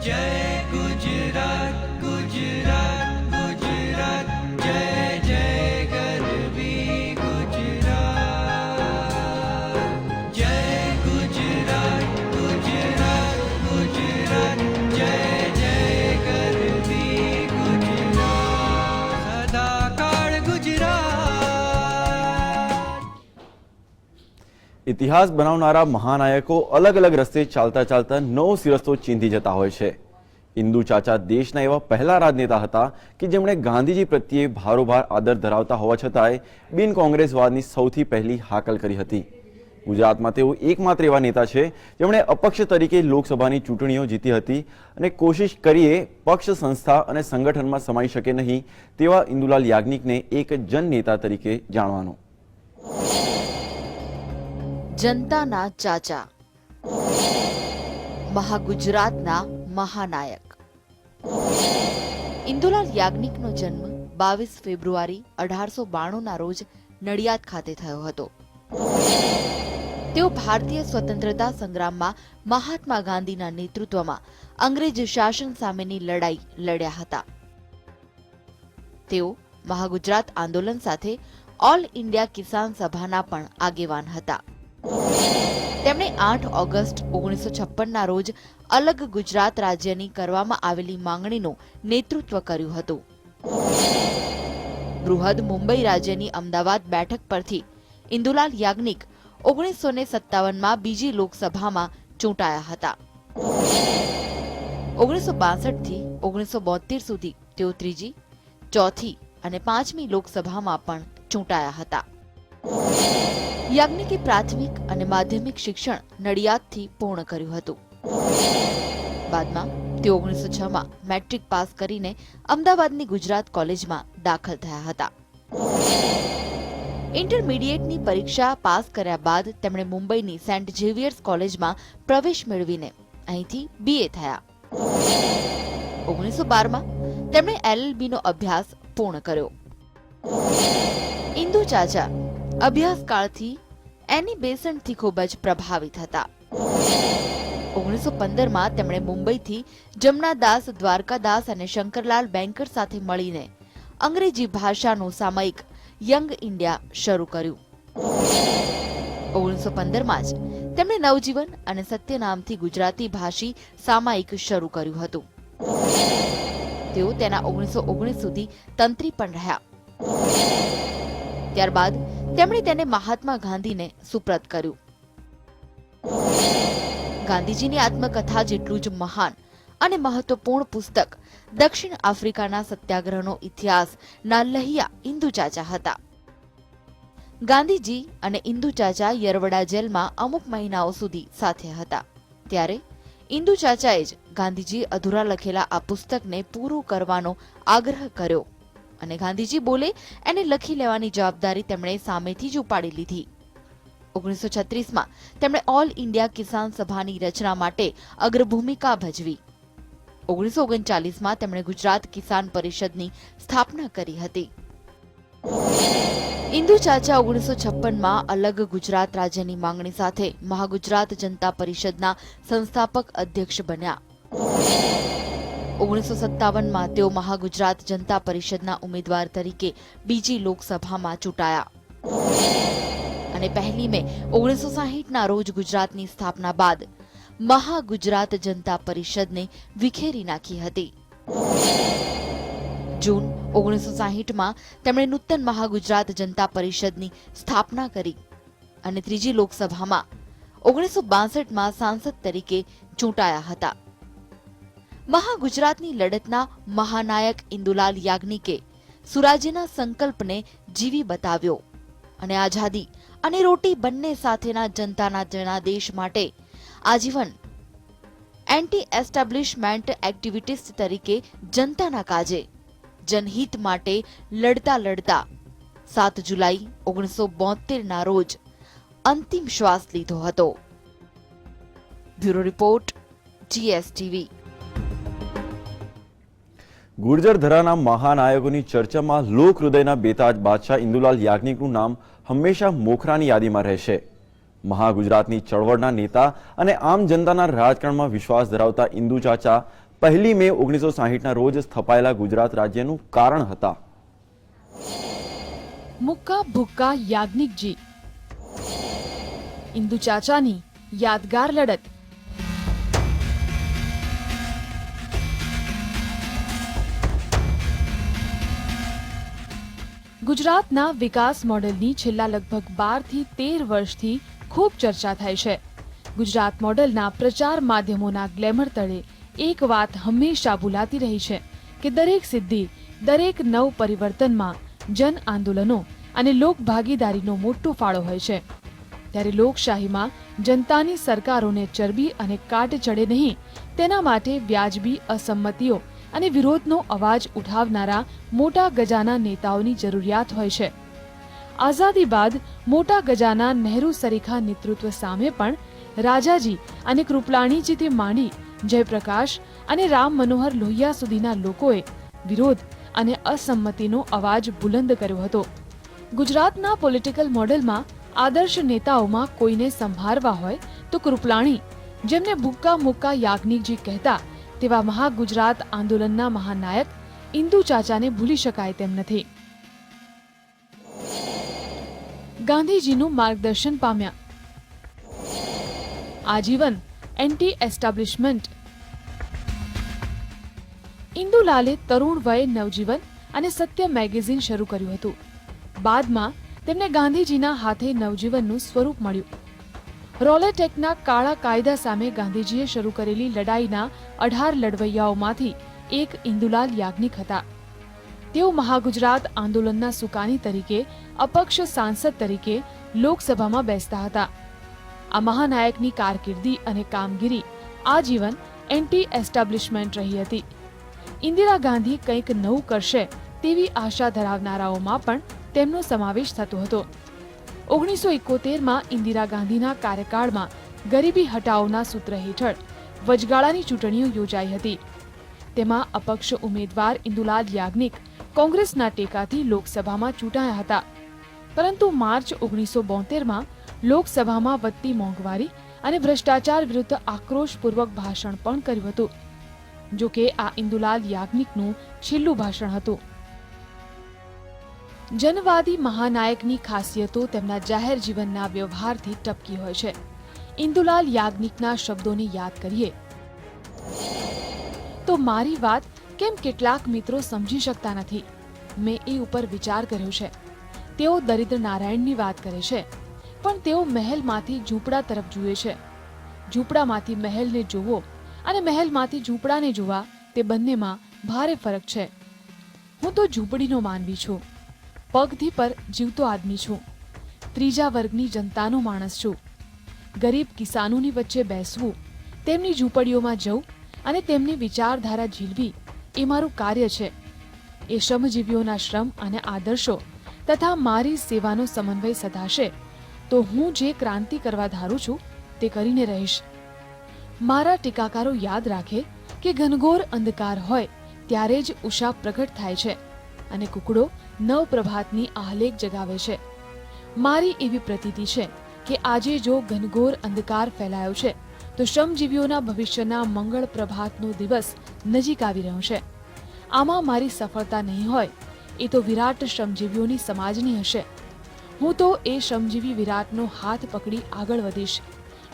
જય ઇતિહાસ બનાવનારા મહાનાયકો અલગ અલગ રસ્તે ચાલતા ચાલતા નવો સિરસ્તો ચીંધી જતા હોય છે. ઇન્દુ ચાચા દેશના એવા પહેલા રાજનેતા હતા કે જેમણે ગાંધીજી પ્રત્યે ભારોભાર આદર ધરાવતા હોવા છતાંય બિન કોંગ્રેસવાદની સૌથી પહેલી હાકલ કરી હતી. ગુજરાતમાં તેઓ એકમાત્ર એવા નેતા છે જેમણે અપક્ષ તરીકે લોકસભાની ચૂંટણીઓ જીતી હતી અને કોશિશ કરીએ પક્ષ, સંસ્થા અને સંગઠનમાં સમાઈ શકે નહીં તેવા ઇન્દુલાલ યાજ્ઞિકને એક જન નેતા તરીકે જાણવાનું. જનતાના ચાચા. મહાગુજરાતના મહાનાયક. ઇન્દુલાલ યાજ્ઞિકનો જન્મ બાવીસ ફેબ્રુઆરી અઢારસો બાણુંના રોજ નડિયાદ ખાતે થયો હતો. તેઓ ભારતીય સ્વતંત્રતા સંગ્રામમાં મહાત્મા ગાંધીના નેતૃત્વમાં અંગ્રેજ શાસન સામેની લડાઈ લડ્યા હતા. તેઓ મહાગુજરાત આંદોલન સાથે ઓલ ઇન્ડિયા કિસાન સભાના પણ આગેવાન હતા. તેમણે આઠ ઓગસ્ટ ઓગણીસો છપ્પનના રોજ અલગ ગુજરાત રાજ્યની કરવામાં આવેલી માંગણીનું નેતૃત્વ કર્યું હતું. બૃહદ મુંબઈ રાજ્યની અમદાવાદ બેઠક પરથી ઇન્દુલાલ યાજ્ઞિક ઓગણીસો ને સત્તાવનમાં બીજી લોકસભામાં ચૂંટાયા હતા. ઓગણીસો બાસઠથી ઓગણીસો બોતેર સુધી તેઓ ત્રીજી, ચોથી અને પાંચમી લોકસભામાં પણ ચૂંટાયા હતા. યાજ્ઞિકે પ્રાથમિક અને માધ્યમિક શિક્ષણ નડિયાદથી પૂર્ણ કર્યું હતું. બાદમાં તેઓ ઓગણીસો છમાં મેટ્રિક પાસ કરીને અમદાવાદની ગુજરાત કોલેજમાં દાખલ થયા હતા. ઇન્ટરમીડિયેટની પરીક્ષા પાસ કર્યા બાદ તેમણે મુંબઈની સેન્ટ ઝેવિયર્સ કોલેજમાં પ્રવેશ મેળવીને અહીંથી બીએ થયા. ઓગણીસો બારમાં તેમણે એલએલબીનો અભ્યાસ પૂર્ણ કર્યો. ઇન્દુ ચાચા અભ્યાસકાળથી એની બેસન્ટથી ખૂબ જ પ્રભાવિત હતા. ઓગણીસો પંદરમાં તેમણે મુંબઈથી જમનાદાસ, દ્વારકાદાસ અને શંકરલાલ બેન્કર સાથે મળીને અંગ્રેજી ભાષાનું સામયિક યંગ ઇન્ડિયા શરૂ કર્યું. ઓગણીસો પંદરમાં જ તેમણે નવજીવન અને સત્ય નામથી ગુજરાતી ભાષી સામાયિક શરૂ કર્યું હતું. તેઓ તેના ઓગણીસો ઓગણીસ સુધી તંત્રી પણ રહ્યા. ત્યારબાદ તેમણે તેને મહાત્મા ગાંધીને સુપ્રત કર્યું. ગાંધીજીની આત્મકથા જેટલું જ મહાન અને મહત્વપૂર્ણ પુસ્તક દક્ષિણ આફ્રિકાના સત્યાગ્રહનો ઇતિહાસ ના લહિયા ઇન્દુ ચાચા હતા. ગાંધીજી અને ઇન્દુ ચાચા યરવડા જેલમાં અમુક મહિનાઓ સુધી સાથે હતા. ત્યારે ઇન્દુ ચાચાએ જ ગાંધીજી અધૂરા લખેલા આ પુસ્તકને પૂરું કરવાનો આગ્રહ કર્યો. અને ગાંધીજી બોલે, એને લખી લેવાની જવાબદારી તેમણે સામેથી જ ઉપાડી લીધી. ઓગણીસો છત્રીસમાં તેમણે ઓલ ઇન્ડિયા કિસાન સભાની રચના માટે અગ્રભૂમિકા ભજવી. ઓગણીસો ઓગણચાલીસમાં તેમણે ગુજરાત કિસાન પરિષદની સ્થાપના કરી હતી. ઇન્દુ ચાચા ઓગણીસો છપ્પનમાં અલગ ગુજરાત રાજ્યની માંગણી સાથે મહાગુજરાત જનતા પરિષદના સંસ્થાપક અધ્યક્ષ બન્યા. ઓગણીસો સત્તાવનમાં તેઓ મહાગુજરાત જનતા પરિષદના ઉમેદવાર તરીકે બીજી લોકસભામાં ચૂંટાયા. અને પહેલી મે ઓગણીસો સાહીઠના રોજ ગુજરાતની સ્થાપના બાદ મહાગુજરાત જનતા પરિષદને વિખેરી નાખી હતી. જૂન ઓગણીસો સાહીઠમાં તેમણે નૂતન મહાગુજરાત જનતા પરિષદની સ્થાપના કરી અને ત્રીજી લોકસભામાં ઓગણીસો બાસઠમાં સાંસદ તરીકે ચૂંટાયા હતા. મહાગુજરાતની લડતના મહાનાયક ઇન્દુલાલ યાજ્ઞિકે સુરાજીના સંકલ્પને જીવી બતાવ્યો અને આઝાદી અને રોટી બંને સાથેના જનતાના જનાદેશ માટે આજીવન એન્ટી એસ્ટાબ્લિશમેન્ટ એક્ટિવિટીસ તરીકે જનતાના કાજે જનહિત માટે લડતા લડતા સાત જુલાઈ ઓગણીસો બોતેરના રોજ અંતિમ શ્વાસ લીધો હતો. Bureau report, GSTV. ગુર્જર ધરાના મહાનાયકોની ચર્ચામાં લોક હૃદયના બેતાજ બાદશાહ ઇન્દુલાલ યાજ્ઞિકનું નામ હંમેશા મોખરાની યાદીમાં રહેશે. મહાગુજરાતની ચળવળના નેતા અને આમ જનતાના રાજકારણમાં વિશ્વાસ ધરાવતા ઇન્દુ ચાચા પહેલી મે ઓગણીસો સાહીઠના રોજ સ્થપાયેલા ગુજરાત રાજ્યનું કારણ હતા. મુક્કા ભુક્કા યાજ્ઞિકજી. ઇન્દુ ચાચાની યાદગાર લડત. ગુજરાતના વિકાસ મોડેલની છેલ્લા લગભગ બારથી તેર વર્ષથી ખૂબ ચર્ચા થાય છે. ગુજરાત મોડેલના પ્રચાર માધ્યમોના ગ્લેમર તળે એક વાત હંમેશા ભૂલાતી રહી છે કે દરેક સિદ્ધિ, દરેક નવ પરિવર્તનમાં જન આંદોલનો અને લોક ભાગીદારીનો મોટો ફાળો હોય છે. ત્યારે લોકશાહીમાં જનતાની સરકારોને ચરબી અને કાટ ચડે નહીં, તેના માટે વ્યાજબી અસંમતિઓ અને વિરોધનો અવાજ ઉઠાવનારા મોટા ગજાના નેતાઓની જરૂરિયાત હોય છે. આઝાદી બાદ મોટા ગજાના નહેરુ સરીખા નેતૃત્વ સામે પણ રાજાજી અને કૃપલાણીજીથી માંડી જયપ્રકાશ અને રામ મનોહર લોહિયા સુધીના લોકોએ વિરોધ અને અસંમતિનો અવાજ બુલંદ કર્યો હતો. ગુજરાતના પોલિટિકલ મોડેલમાં આદર્શ નેતાઓમાં કોઈને સંભાળવા હોય તો કૃપલાણી, જેમને બુક્કા મુક્કા યાજ્ઞિકજી કહેતા તેવા મહાગુજરાત આંદોલનના મહાનાયક ઇન્દુ ચાચાને ભૂલી શકાય તેમ નથી. ગાંધીજીનું માર્ગદર્શન પામ્યા. આજીવન એન્ટી એસ્ટાબ્લિશમેન્ટ ઇન્દુલાલે તરુણ વયે નવજીવન અને સત્ય મેગેઝિન શરૂ કર્યું હતું. બાદમાં તેમને ગાંધીજીના હાથે નવજીવનનું સ્વરૂપ મળ્યું. રોલેટેકના કાળા કાયદા સામે ગાંધીજીએ શરૂ કરેલી લડાઈના અઢાર લડવૈયાઓમાંથી એક ઇન્દુલાલ યાજ્ઞિક હતા. તેઓ મહાગુજરાત આંદોલનના સુકાની તરીકે, અપક્ષ સાંસદ તરીકે લોકસભામાં બેસતા હતા. આ મહાનાયકની કારકિર્દી અને કામગીરી આજીવન એન્ટી એસ્ટાબ્લિશમેન્ટ રહી હતી. ઇન્દિરા ગાંધી કંઈક નવું કરશે તેવી આશા ધરાવનારાઓમાં પણ તેમનો સમાવેશ થતો હતો. ઓગણીસો એકોતેરમાં ઇન્દિરા ગાંધીના કાર્યકાળમાં ગરીબી હટાવના સૂત્ર હેઠળ વચગાળાની ચૂંટણીઓ યોજાઈ હતી. તેમાં અપક્ષ ઉમેદવાર ઇન્દુલાલ યાજ્ઞિક કોંગ્રેસના ટેકાથી લોકસભામાં ચૂંટાયા હતા. પરંતુ માર્ચ ઓગણીસો બોતેરમાં લોકસભામાં વધતી મોંઘવારી અને ભ્રષ્ટાચાર વિરુદ્ધ આક્રોશપૂર્વક ભાષણ પણ કર્યું હતું. જો કે આ ઇન્દુલાલ યાજ્ઞિકનું છેલ્લું ભાષણ હતું. જનવાદી મહાનાયકની ખાસિયતો તેમના જાહેર જીવનના વ્યવહારથી ટપકી હોય છે. ઇન્દુલાલ યાજ્ઞિકના શબ્દોને યાદ કરીએ. તો મારી વાત કેમ કેટલાક મિત્રો સમજી શકતા નથી? મેં એ ઉપર વિચાર કર્યો છે. તેઓ દરિદ્ર નારાયણની વાત કરે છે, પણ તેઓ મહેલમાંથી ઝૂંપડા તરફ જુએ છે. ઝૂંપડામાંથી મહેલને જોવો અને મહેલમાંથી ઝૂંપડાને જોવા, તે બંનેમાં ભારે ફરક છે. હું તો ઝૂંપડીનો માનવી છું. પગથી પર જીવતો આદમી છું. ત્રીજા વર્ગની જનતાનો માણસ છું. ગરીબ કિસાનોની વચ્ચે બેસવું, તેમની ઝૂંપડીઓમાં જવું અને તેમની વિચારધારા ઝીલવી એ મારું કાર્ય છે. એ શ્રમજીવીઓના શ્રમ અને આદર્શો તથા મારી સેવાનો સમન્વય સધાશે, તો હું જે ક્રાંતિ કરવા ધારું છું તે કરીને રહીશ. મારા ટીકાકારો યાદ રાખે કે ઘનઘોર અંધકાર હોય ત્યારે જ ઉષા પ્રગટ થાય છે. અને કુકડો નવ પ્રભાતની આહલેખ જગાવે છે. મારી એવી પ્રતીતિ છે કે આજે જો ઘનઘોર અંધકાર ફેલાયો છે, તો શ્રમજીવીઓના ભવિષ્યના મંગળ પ્રભાતનો દિવસ નજીક આવી રહ્યો છે. આમાં મારી સફળતા નહીં હોય, એ તો વિરાટ શ્રમજીવીઓની સમાજની હશે. હું તો એ શ્રમજીવી વિરાટનો હાથ પકડી આગળ વધીશ.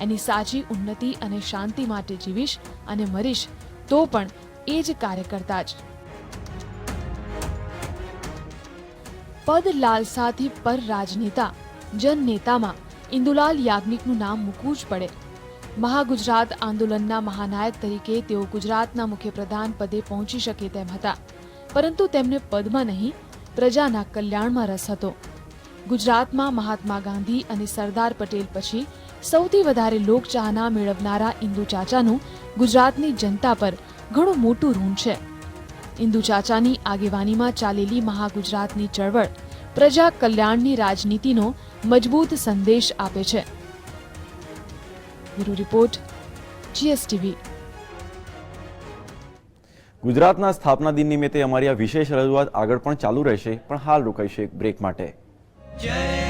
એની સાચી ઉન્નતિ અને શાંતિ માટે જીવીશ અને મરીશ, તો પણ એ જ કાર્યકર્તા જ. પદ લાલસાથી પર રાજનેતા જન નેતામાં ઇન્દુલાલ યાજ્ઞિકનું નામ મૂકવું જ પડે. મહાગુજરાત આંદોલનના મહાનાયક તરીકે તેઓ ગુજરાતના મુખ્યપ્રધાન પદે પહોંચી શકે તેમ હતા, પરંતુ તેમને પદમાં નહીં, પ્રજાના કલ્યાણમાં રસ હતો. ગુજરાતમાં મહાત્મા ગાંધી અને સરદાર પટેલ પછી સૌથી વધારે લોકચાહના મેળવનારા ઇન્દુ ચાચાનું ગુજરાતની જનતા પર ઘણું મોટું ઋણ છે. ઇન્દુ ચાચાની આગેવાનીમાં ચાલેલી મહાગુજરાતની ચળવળ પ્રજા કલ્યાણની રાજનીતિનો મજબૂત સંદેશ આપે છે. Bureau report GSTV. ગુજરાતના સ્થાપના દિન નિમિત્તે અમારી આ વિશેષ રજૂઆત આગળ પણ ચાલુ રહેશે પણ હાલ રોકાઈશું એક બ્રેક માટે. જય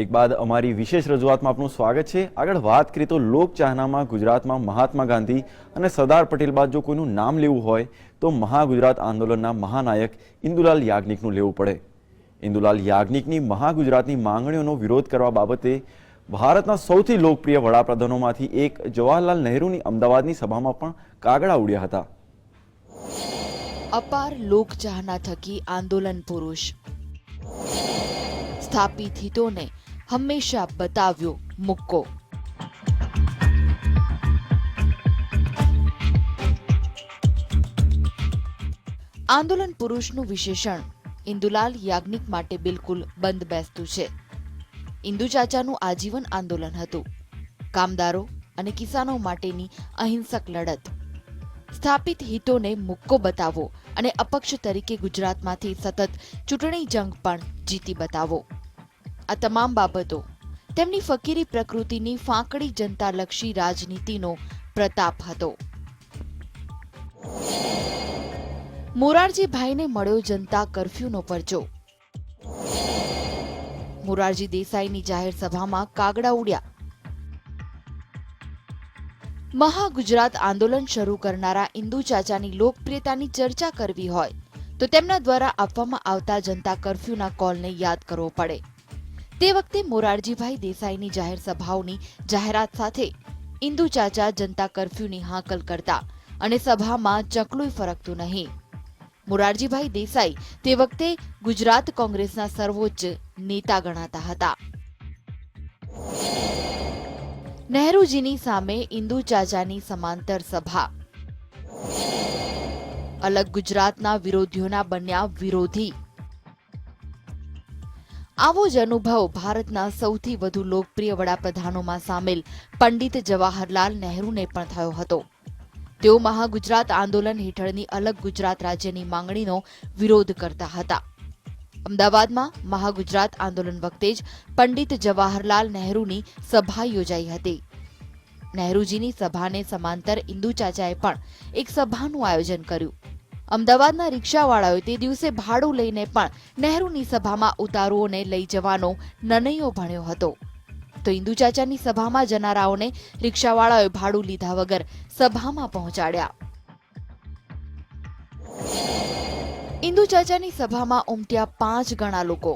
બ્રેક બાદ અમારી વિશેષ રજૂઆતમાં આપનું સ્વાગત છે. આગળ વાત કરીએ તો લોક ચાહનામાં ગુજરાતમાં મહાત્મા ગાંધી અને સરદાર પટેલ બાદ જો કોઈનું નામ લેવું હોય, તો મહાગુજરાત આંદોલનના મહાનાયક ઇન્દુલાલ યાજ્ઞિકનું લેવું પડે. ઇન્દુલાલ યાજ્ઞિકની મહાગુજરાતની માંગણીઓનો વિરોધ કરવા બાબતે ભારતના સૌથી લોકપ્રિય વડાપ્રધાનોમાંથી એક જવાહરલાલ નહેરુની અમદાવાદની સભામાં પણ કાગડા ઉડ્યા હતા. અપાર લોકચાહના થકી આંદોલન પુરુષ. સ્થાપિત હિતોને હંમેશા બતાવ્યો મુક્કો. આંદોલન પુરુષનું વિશેષણ. ઇન્દુલાલ યાજ્ઞિક માટે બિલકુલ બંધ બેસતું છે. ઇન્દુ ચાચાનું આજીવન આંદોલન હતું. કામદારો અને કિસાનો માટેની અહિંસક લડત. સ્થાપિત હિતોને મુક્કો બતાવો અને અપક્ષ તરીકે ગુજરાતમાંથી સતત ચૂંટણી જંગ પણ જીતી બતાવો. આ તમામ બાબતો તેમની ફકીરી પ્રકૃતિની ફાંકડી જનતાલક્ષી રાજનીતિનો પ્રતાપ હતો. મોરારજીભાઈને મળ્યો જનતા કરફ્યુનો પરચો. મોરારજી દેસાઈની જાહેર સભામાં કાગડા ઉડ્યા. મહાગુજરાત આંદોલન શરૂ કરનારા ઇન્દુ ચાચાની લોકપ્રિયતાની ચર્ચા કરવી હોય તો તેમના દ્વારા આપવામાં આવતા જનતા કર્ફ્યુના કોલને યાદ કરવો પડે. તે વખતે મોરારજીભાઈ દેસાઈની જાહેર સભાઓની જાહેરાત સાથે ઇન્દુ ચાચા જનતા કર્ફ્યુની હાકલ કરતા અને સભામાં ચકલુય ફરકતું નહીં. મોરારજીભાઈ દેસાઈ તે વખતે ગુજરાત કોંગ્રેસના સર્વોચ્ચ નેતા ગણાતા હતા. નહેરુજીની સામે ઇન્દુ ચાચાની સમાંતર સભા. અલગ ગુજરાતના વિરોધીઓના બન્યા વિરોધી આવો જ અનુભવ ભારતના સૌથી વધુ લોકપ્રિય વડાપ્રધાનોમાં સામેલ પંડિત જવાહરલાલ નહેરુને પણ થયો હતો. તેઓ મહાગુજરાત આંદોલન હેઠળની અલગ ગુજરાત રાજ્યની માંગણીનો વિરોધ કરતા હતા. અમદાવાદમાં મહાગુજરાત આંદોલન વખતે જ પંડિત જવાહરલાલ નહેરુની સભા યોજાઈ હતી. નહેરુજીની સભાને સમાંતર ઇન્દુ ચાચાએ પણ એક સભાનું આયોજન કર્યું. અમદાવાદના રિક્ષાવાળાઓએ તે દિવસે ભાડું લઈને પણ નહેરુની સભામાં ઉતારુઓને લઈ જવાનો નનૈયો ભણ્યો હતો. તો ઇન્દુચાચાની સભામાં જનારાઓને રિક્ષાવાળાઓએ ભાડું લીધા વગર સભામાં પહોંચાડ્યા. ઇન્દુ ચાચાની સભામાં ઉમટ્યા પાંચ ગણા લોકો.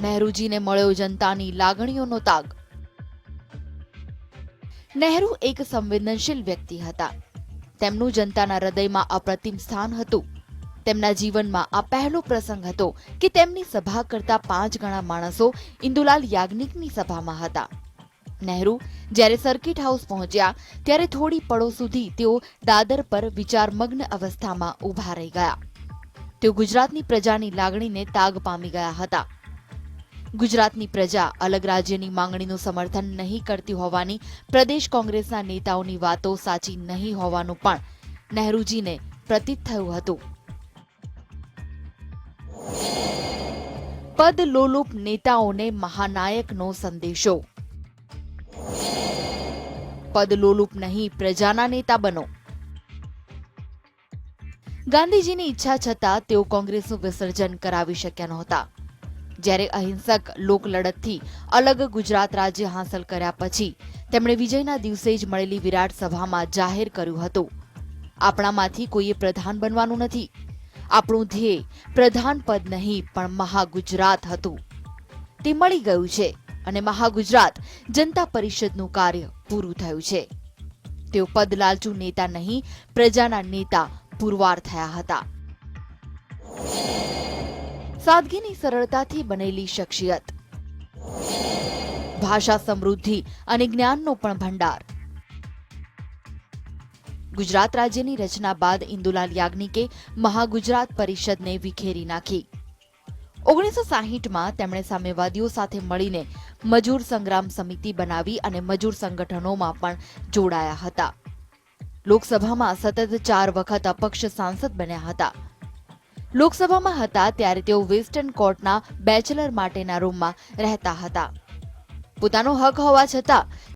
નહેરુજીને મળ્યો જનતાની લાગણીઓનો તાગ. નહેરુ એક સંવેદનશીલ વ્યક્તિ હતા. તેમનું જનતાના હૃદયમાં અપ્રતિમ સ્થાન હતું. તેમના જીવનમાં આ પહેલો પ્રસંગ હતો કે તેમની સભા કરતા પાંચ ગણા માણસો ઇન્દુલાલ યાજ્ઞિકની સભામાં હતા. નહેરુ જ્યારે સર્કિટ હાઉસ પહોંચ્યા, ત્યારે થોડી પળો સુધી તેઓ દાદર પર વિચારમગ્ન અવસ્થામાં ઊભા રહી ગયા. તેઓ ગુજરાતની પ્રજાની લાગણીને તાગ પામી ગયા હતા. ગુજરાતની પ્રજા અલગ રાજ્યની માંગણીનું સમર્થન નહીં કરતી હોવાની, પ્રદેશ કોંગ્રેસના નેતાઓની વાતો સાચી નહીં હોવાનું પણ નહેરુજીને પ્રતીત થયું હતું. પદ લોલુપ નેતાઓને મહાનાયકનો સંદેશો. પદ લોલુપ નહીં, પ્રજાના નેતા બનો. ગાંધીજીની ઈચ્છા છતાં તેઓ કોંગ્રેસનું વિસર્જન કરાવી શક્યા નહોતા. જ્યારે અહિંસક લોકલડતથી અલગ ગુજરાત રાજ્ય હાંસલ કર્યા પછી તેમણે વિજયના દિવસે જ મળેલી વિરાટ સભામાં જાહેર કર્યું હતું. આપણામાંથી કોઈએ પ્રધાન બનવાનું નથી. આપણું ધ્યેય પ્રધાન પદ નહીં, પણ મહાગુજરાત હતું. તે મળી ગયું છે અને મહાગુજરાત જનતા પરિષદનું કાર્ય પૂરું થયું છે. તેઓ પદ લાલચુ નેતા નહીં, પ્રજાના નેતા પુરવાર થયા હતા. સાદગીની સરળતાથી બનેલી શખ્સિયત. ભાષા સમૃદ્ધિ અને જ્ઞાનનો પણ ભંડાર. ગુજરાત રાજ્યની રચના બાદ ઇન્દુલાલ યાજ્ઞિકે મહાગુજરાત પરિષદને વિખેરી નાખી. ઓગણીસો સાહીઠમાં તેમણે સામ્યવાદીઓ સાથે મળીને મજૂર સંગ્રામ સમિતિ બનાવી અને મજૂર સંગઠનોમાં પણ જોડાયા હતા. લોકસભામાં સતત ચાર વખત અપક્ષ સાંસદ બન્યા હતા. લોકસભામાં હતા ત્યારે તેઓ વેસ્ટર્ન કોર્ટના બેચલર માટેના રૂમમાં રહેતા હતા. પોતાનો હક હોવા છતાં